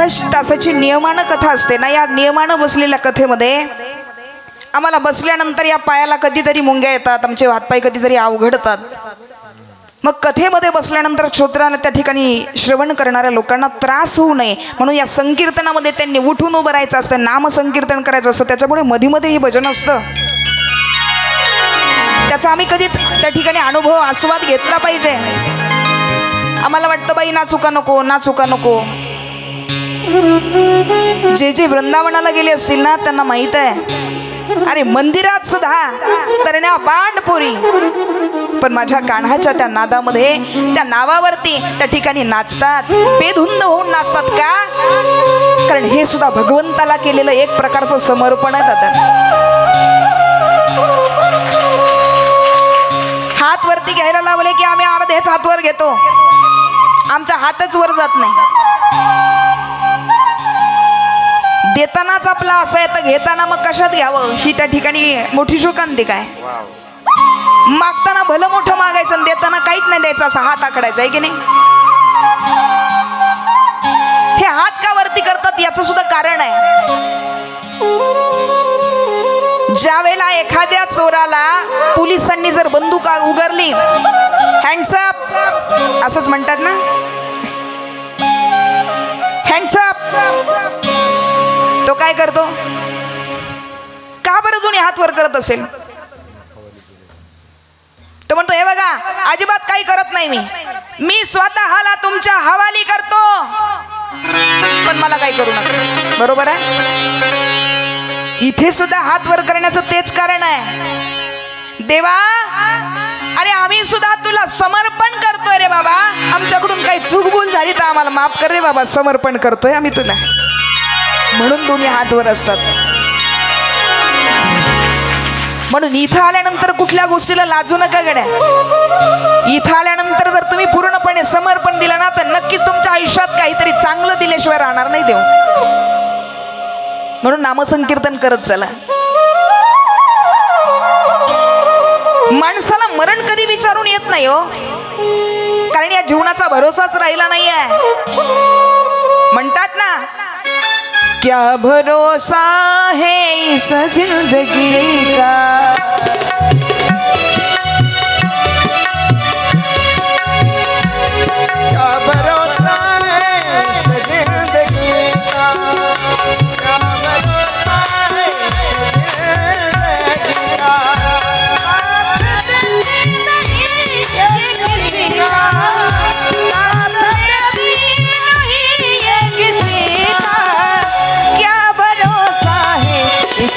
तास तासाची नियमानं कथा असते ना या नियमानं बसलेल्या कथेमध्ये आम्हाला बसल्यानंतर या पायाला कधीतरी मुंग्या येतात आमचे हातपाय कधीतरी अवघडतात. मग कथेमध्ये बसल्यानंतर श्रोत्रानं त्या ठिकाणी श्रवण करणाऱ्या लोकांना त्रास होऊ नये. म्हणून या संकीर्तनामध्ये त्यांनी उठून उभं राहायचं असतं नामसंकीर्तन करायचं असतं त्याच्यामुळे मध्ये मध्ये हे भजन असतं. त्याचा आम्ही कधी त्या ठिकाणी अनुभव आस्वाद घेतला पाहिजे. आम्हाला वाटतं बाई ना चुका नको ना चुका नको. जे जे वृंदावनाला गेले असतील ना त्यांना माहीत आहे. अरे मंदिरात सुद्धा तरण्या बांडपुरी पण माझ्या कान्हाच्या त्या नादामध्ये त्या नावावरती त्या ठिकाणी नाचतात. बेधुंद होऊन नाचतात का? कारण हे सुद्धा भगवंताला केलेलं एक प्रकारचं समर्पण आहे दादा. हात वरती घ्यायला लावले की आम्ही अर्धेच हात वर घेतो. आमचा हातच वर जात नाही. देतानाच आपला असं आहे तर घेताना मग कशात घ्यावं? ही त्या ठिकाणी मोठी शोकांती काय? मागताना भलं मोठं मागायचं आणि देताना काहीच नाही द्यायचं असा हात आकडायचा आहे की नाही? हे हात का वरती करतात याचं सुद्धा कारण आहे. ज्या वेळेला एखाद्या चोराला पोलिसांनी जर बंदूक उघडली हँडसअप असंच म्हणतात ना? हँडसअप तो काय करतो? का बरं दोन्ही हात वर करत असेल? तो म्हणतो हे बघा अजिबात काही करत नाही मी. मी स्वतःला तुमच्या हवाली करतो. पण मला काही करू नका. बरोबर आहे? इथे सुद्धा हात वर करण्याचं तेच कारण आहे. देवा अरे आम्ही सुद्धा तुला समर्पण करतोय रे बाबा. आमच्याकडून काही चूकभूल झाली तर आम्हाला माफ कर रे बाबा. समर्पण करतोय आम्ही तुला. म्हणून दोन्ही हात वर असतात. म्हणून इथं आल्यानंतर कुठल्या गोष्टीला लाजू नका गड्या. इथं आल्यानंतर जर तुम्ही पूर्णपणे समर्पण दिलं ना तर नक्कीच तुमच्या आयुष्यात काहीतरी चांगलं दिल्याशिवाय राहणार नाही देव. म्हणून नामसंकीर्तन करत चला. माणसाला मरण कधी विचारून येत नाही हो. कारण या जीवनाचा भरोसाच राहिला नाही आहे म्हणतात ना क्या भरोसा है इस जिंदगी?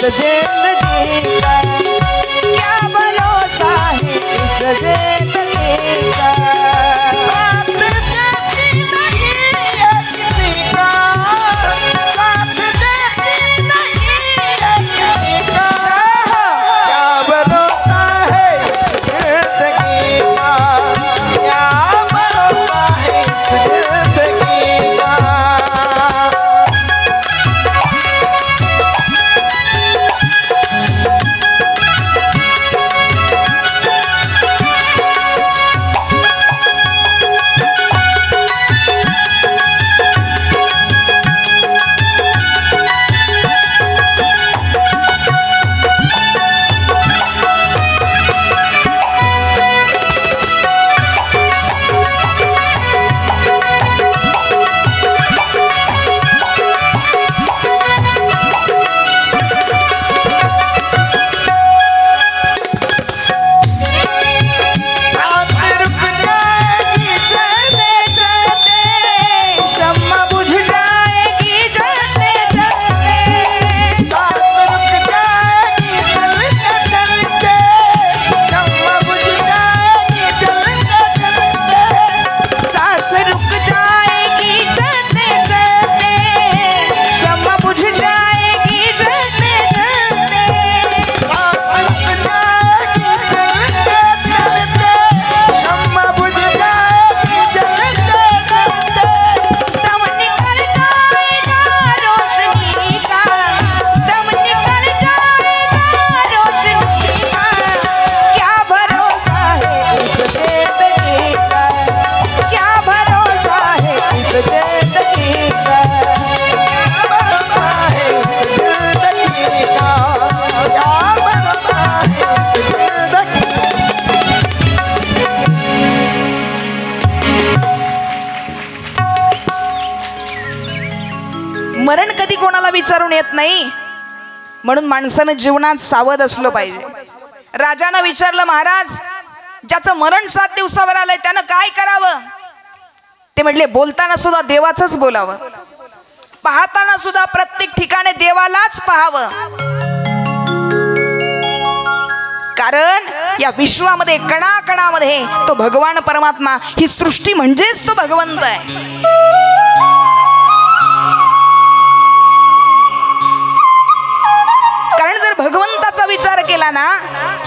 इस जिंदगी का क्या भरोसा है इस म्हणून माणसानं जीवनात सावध असलं पाहिजे. राजानं विचारलं महाराज ज्याचं मरण सात दिवसावर आलंय त्यानं काय करावं? ते म्हटले बोलताना सुद्धा देवाचंच बोलावं. पाहताना सुद्धा प्रत्येक ठिकाणी देवालाच पाहावं. कारण या विश्वामध्ये कणाकणामध्ये तो भगवान परमात्मा ही सृष्टी म्हणजेच तो भगवंत आहे. जर भगवंताचा विचार केला ना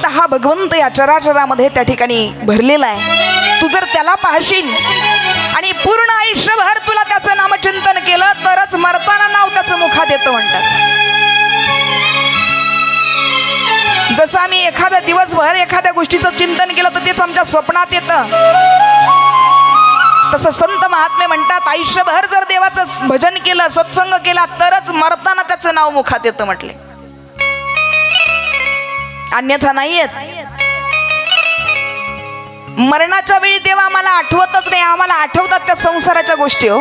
तर हा भगवंत या चराचरामध्ये त्या ठिकाणी भरलेला आहे. तू जर त्याला पाहशील आणि पूर्ण आयुष्यभर तुला त्याचं नामचिंतन केलं तरच मरताना नाव त्याचं मुखात येतं म्हणतात. जसं आम्ही एखाद्या दिवसभर एखाद्या गोष्टीचं चिंतन केलं तर तेच आमच्या स्वप्नात येतं. तसं संत महात्मे म्हणतात आयुष्यभर जर देवाचं भजन केलं सत्संग केला तरच मरताना त्याचं नाव मुखात येतं म्हटले. अन्यथा नाही येत मरणाच्या वेळी तेव्हा आम्हाला आठवतच नाही आम्हाला आठवतात त्या संसाराच्या गोष्टी हो.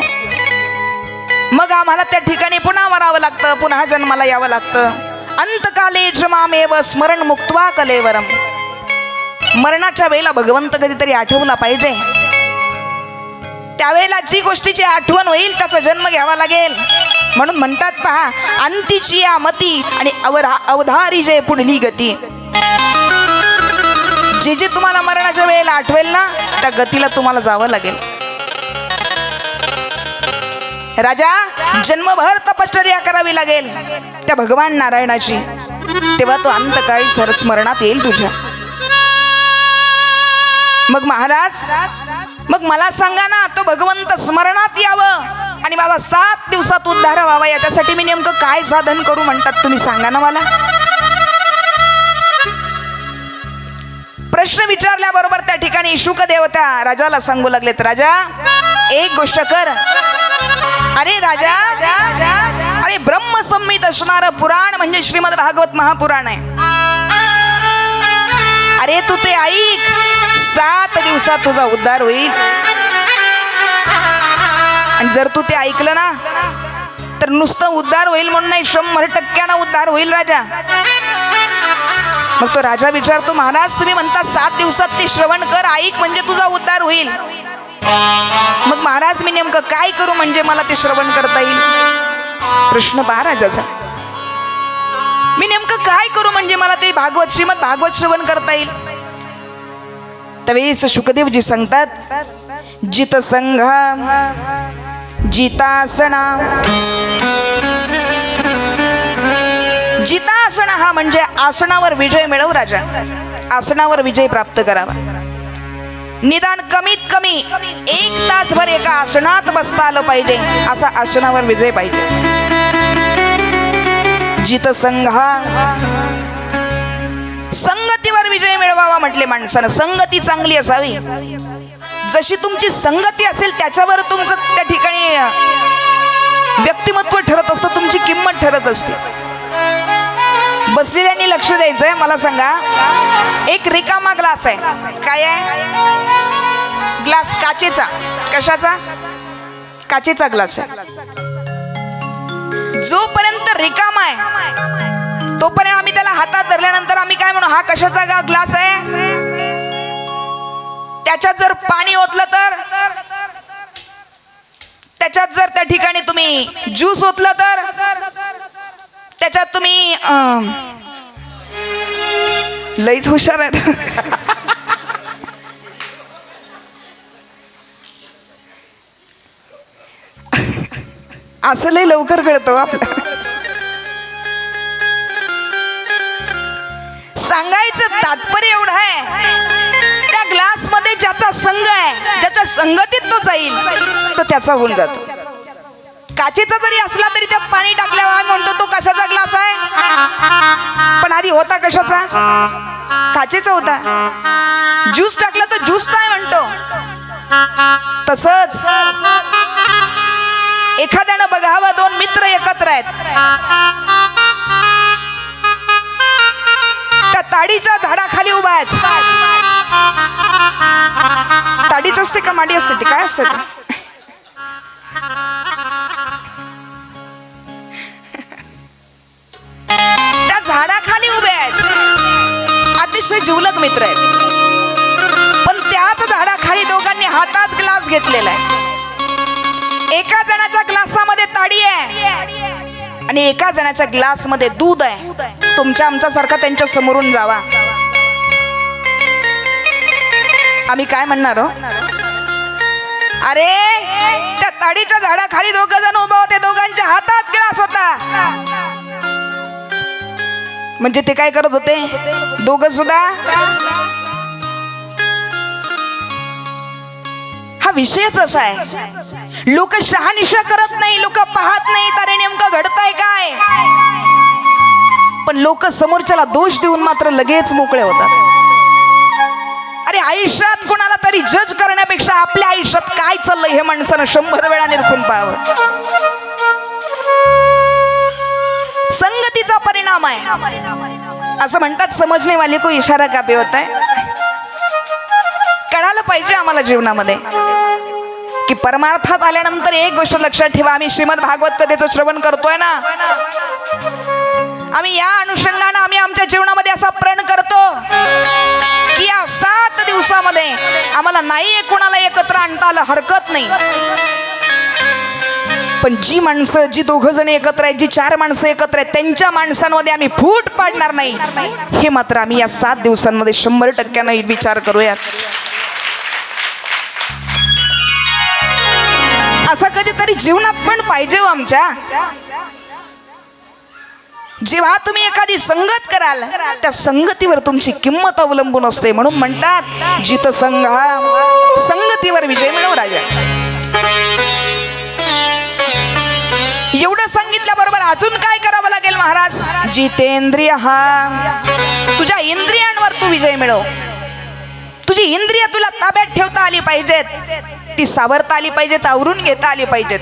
मग आम्हाला त्या ठिकाणी पुन्हा मरावं लागतं पुन्हा जन्माला यावं लागतं. अंतकाले जमामेव स्मरण मुक्त्वा कलेवरम. मरणाच्या वेळेला भगवंत कधीतरी आठवला पाहिजे. त्यावेळेला जी गोष्टीची आठवण होईल त्याचा जन्म घ्यावा लागेल. म्हणून म्हणतात पहा अंतीची या मती आणि अवरा अवधारी जे पुढली गती. जे जे तुम्हाला मरणाच्या वेळेला आठवेल ना त्या गतीला तुम्हाला जावं लागेल. राजा जन्मभर तपश्चर्या करावी लागेल. त्या भगवान नारायणाची. तेव्हा तो अंतकाळी सरस्मरणात येईल तुझ्या. मग महाराज मग मला सांगा ना तो भगवंत स्मरणात यावं आणि माझा सात दिवसात उद्धार व्हावा याच्यासाठी मी नेमकं काय साधन करू म्हणतात तुम्ही सांगा ना मला. प्रश्न विचारल्याबरोबर त्या ठिकाणी शुकदेव त्या राजाला सांगू लागलेत राजा एक गोष्ट कर. अरे राजा अरे ब्रह्मसंहित असणार पुराण म्हणजे श्रीमद भागवत महापुराण आहे. अरे तू ते ऐक सात दिवसात तुझा उद्धार होईल. आणि जर तू ते ऐकलं ना तर नुसतं उद्धार होईल म्हणून नाही शंभर टक्क्यानं उद्धार होईल राजा. मग तो राजा विचारतो महाराज तुम्ही म्हणता सात दिवसात ते श्रवण कर ऐक म्हणजे तुझा उद्धार होईल. मग महाराज मी नेमकं काय करू म्हणजे मला ते श्रवण करता येईल? प्रश्न पहा राजाचा. मी नेमकं काय करू म्हणजे मला ते भागवत श्रीमद भागवत श्रवण करता येईल? त्यावेळेस शुकदेवजी सांगतात जित संघा जितासना जितासना हा म्हणजे आसनावर विजय मिळव राजा. आसनावर विजय प्राप्त करावा. निदान कमीत कमी एक तासभर एका आसनात बसता आलं पाहिजे असा आसनावर विजय पाहिजे. जित संघा संगतीवर विजय मिळवावा म्हटले माणसानं. संगती चांगली असावी. जशी तुमची संगती असेल त्याच्यावर तुमचं त्या ठिकाणी व्यक्तिमत्व ठरत असतं तुमची किंमत ठरत असते. बसलेल्यांनी लक्ष द्यायचंय मला सांगा. एक रिकामा ग्लास आहे. काय आहे? ग्लास काचेचा. कशाचा? काचेचा ग्लास आहे. जोपर्यंत रिकामा आहे तोपर्यंत आम्ही त्याला हातात धरल्यानंतर आम्ही काय म्हणू हा कशाचा ग्लास आहे? त्याच्यात जर पाणी ओतलं तर? त्याच्यात जर त्या ठिकाणी तुम्ही ज्यूस ओतलं तर? त्याच्यात तुम्ही लईच हुशार आहेत. असं लय लवकर कळतं हो आपलं. सांगायचं तात्पर्य एवढं आहे त्या ग्लासमध्ये ज्याचा संघ आहे ज्याच्या संगतीत तो जाईल तो त्याचा होऊन जातो. काचेचा जरी असला तरी त्यात पाणी टाकल्यावर आम्ही म्हणतो तो कशाचा ग्लास आहे? पण आधी होता कशाचा? काचेचा होता. ज्यूस टाकला तर ज्यूसचा आहे म्हणतो. तसंच एखाद्यानं बघावा दोन मित्र एकत्र आहेत. त्या ताडीच्या झाडाखाली उभा आहेत. ताडीच असते का? माडी असते ते? काय असते जिवलग मित्र आहेत. पण त्याच झाडाखाली दोघांनी हातात ग्लास घेतलेला आहे. एका जणाच्या ग्लासामध्ये ताडी आहे. आणि एका जणाच्या ग्लासमध्ये दूध आहे. तुमच्या आमच्यासारखा त्यांच्या समोरून जावा. आम्ही काय म्हणणार हो? अरे त्या ताडीच्या झाडाखाली दोघ जण उभा होते. दोघांच्या हातात ग्लास होता. म्हणजे ते काय करत होते? दोघ सुद्धा? हा विषयच असा आहे. लोक शहानिशा करत नाही लोक पाहत नाहीत अरे नेमकं घडतंय काय? पण लोक समोरच्याला दोष देऊन मात्र लगेच मोकळे होतात. अरे आयुष्यात कोणाला तरी जज करण्यापेक्षा आपल्या आयुष्यात काय चाललंय हे माणसानं शंभर वेळा निरखून पाहावं. संगतीचा परिणाम आहे. असं म्हणतात समजणे वाले को इशारा का होत आहे कळालं पाहिजे आम्हाला जीवनामध्ये. की परमार्थात आल्यानंतर एक गोष्ट लक्षात ठेवा आम्ही श्रीमद भागवत कथेचं श्रवण करतोय ना. आम्ही या अनुषंगानं आम्ही आमच्या जीवनामध्ये असा प्रण करतो की या सात दिवसामध्ये आम्हाला नाही कोणाला एकत्र आणता आलं हरकत नाही. पण जी माणसं जी दोघ जण एकत्र आहेत जी चार माणसं एकत्र आहेत त्यांच्या माणसांमध्ये आम्ही फूट पाडणार नाही. हे मात्र आम्ही या सात दिवसांमध्ये शंभर टक्क्यानं विचार करूयात. असं कधीतरी जीवनात पण पाहिजे हो आमच्या. जेव्हा तुम्ही एखादी संगत कराल त्या संगतीवर तुमची किंमत अवलंबून असते म्हणून म्हणतात जित संघ संगतीवर विजय मिळव राजा. एवढं सांगितल्याबरोबर अजून काय करावं लागेल महाराज? जितेंद्रिय हा. तुझ्या इंद्रियांवर तू विजय मिळव. तुझी इंद्रिय तुला ताब्यात ठेवता आली पाहिजेत. ती सावरता आली पाहिजेत आवरून घेता आली पाहिजेत.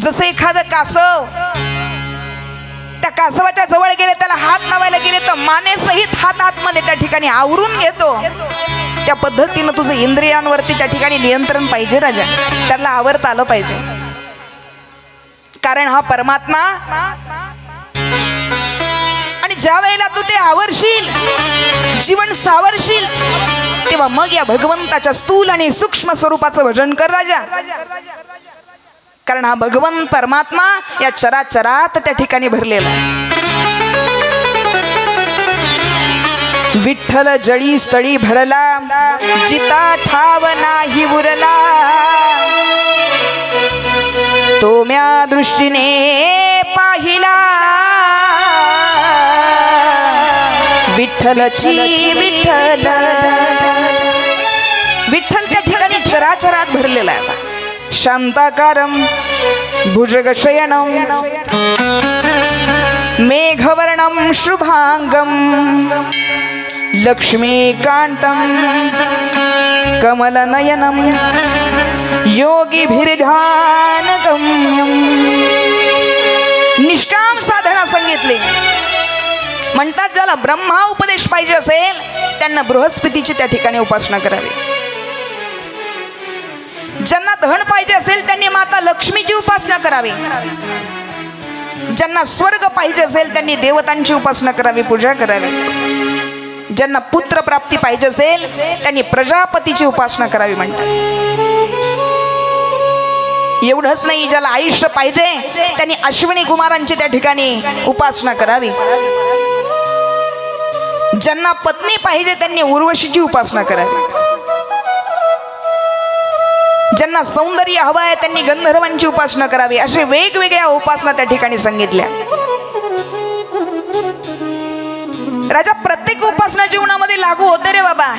जसं एखादं कासव त्या कासवाच्या जवळ गेले त्याला हात लावायला गेले तर मानेसहित हात आतमध्ये त्या ठिकाणी आवरून घेतो. त्या पद्धतीनं तुझं इंद्रियांवरती त्या ठिकाणी नियंत्रण पाहिजे राजा. त्याला आवरता आलं पाहिजे. कारण हा परमात्मा. आणि ज्या वेळेला तू ते आवरशील जीवन सावरशील तेव्हा मग या भगवंताच्या स्थूल आणि सूक्ष्म स्वरूपाचं भजन कर राजा. कारण हा भगवंत परमात्मा या चराचरात त्या ठिकाणी भरलेला विठ्ठल जळी स्थळी भरला जिता ठाव नाही उरला. तो म्या दृष्टीने पाहिला विठ्ठलची विठ्ठल विठ्ठल त्या ठिकाणी चराचरात भरलेला आहे आता. शांताकारम भुजगशयनम मेघवर्णम शुभांगम लक्ष्मीकान्तं कमलनयनं योगिभिर्ध्यानगम्यं निष्काम साधना सांगितली. म्हणतात ज्याला ब्रह्मा उपदेश पाहिजे असेल त्यांना बृहस्पतीची त्या ठिकाणी उपासना करावी. ज्यांना धन पाहिजे असेल त्यांनी माता लक्ष्मीची उपासना करावी. ज्यांना स्वर्ग पाहिजे असेल त्यांनी देवतांची उपासना करावी पूजा करावी. ज्यांना पुत्र प्राप्ती पाहिजे असेल त्यांनी प्रजापतीची उपासना करावी म्हणतात. एवढंच नाही ज्याला आयुष्य पाहिजे त्यांनी अश्विनी कुमारांची त्या ठिकाणी उपासना करावी. ज्यांना पत्नी पाहिजे त्यांनी उर्वशीची उपासना करावी. ज्यांना सौंदर्य हवं आहे त्यांनी गंधर्वांची उपासना करावी. असे वेगवेगळ्या उपासना त्या ठिकाणी सांगितल्या. राजा प्रत्येक उपासना जीवनामध्ये लागू होते रे बाबा.